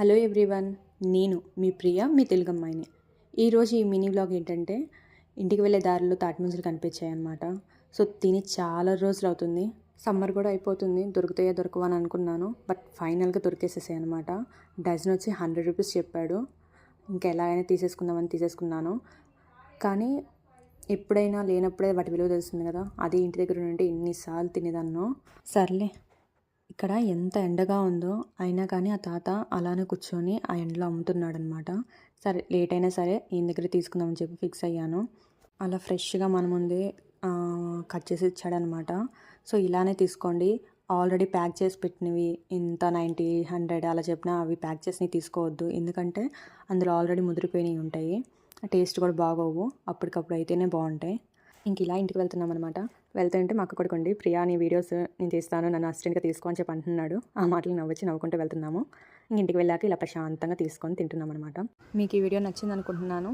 Hello everyone నేను మీ ప్రియ మీ తెలుగు అమ్మాయిని ఈరోజు ఈ మినీ వ్లాగ్ ఏంటంటే ఇంటికి వెళ్ళే దారిలో తాటిమంజులు కనిపించాయి అనమాట సో తిని చాలా రోజులు అవుతుంది. సమ్మర్ కూడా అయిపోతుంది. దొరుకుతాయో దొరకవా అని అనుకున్నాను. బట్ ఫైనల్గా దొరికేసేసాయి అనమాట డజన్ వచ్చి హండ్రెడ్ రూపీస్ చెప్పాడు. ఇంకా ఎలాగైనా తీసేసుకుందామని తీసేసుకున్నాను. కానీ ఎప్పుడైనా లేనప్పుడే వాటి విలువ తెలుస్తుంది కదా. అదే ఇంటి దగ్గర ఉంటే ఎన్నిసార్లు తినేదాన్నో. సర్లే. ఇక్కడ ఎంత ఎండగా ఉందో అయినా కానీ ఆ తాత అలానే కూర్చొని ఆ ఎండలో అమ్ముతున్నాడు అనమాట సరే లేట్ అయినా సరే ఈయన దగ్గర తీసుకుందామని చెప్పి ఫిక్స్ అయ్యాను. అలా ఫ్రెష్గా మన ముందే కట్ చేసి ఇచ్చాడనమాట సో ఇలానే తీసుకోండి. ఆల్రెడీ ప్యాక్ చేసి పెట్టినవి ఇంత నైంటీ హండ్రెడ్ అలా చెప్పినా అవి ప్యాక్ చేసి తీసుకోవద్దు. ఎందుకంటే అందులో ఆల్రెడీ ముదిరిపోయినవి ఉంటాయి. టేస్ట్ కూడా బాగోవు. అప్పటికప్పుడు అయితేనే బాగుంటాయి. ఇంక ఇలా ఇంటికి వెళ్తున్నాం అనమాట వెళ్తుంటే మా అక్క కూడా ప్రియా నీ వీడియోస్ నేను తీస్తాను నన్ను అసిస్టెంట్గా తీసుకో అని చెప్పి అంటున్నాడు. ఆ మాటలు నవ్వచ్చి నవ్వుకుంటూ వెళ్తున్నాము. ఇంక ఇంటికి వెళ్ళాక ఇలా ప్రశాంతంగా తీసుకొని తింటున్నాం అనమాట మీకు ఈ వీడియో నచ్చింది అనుకుంటున్నాను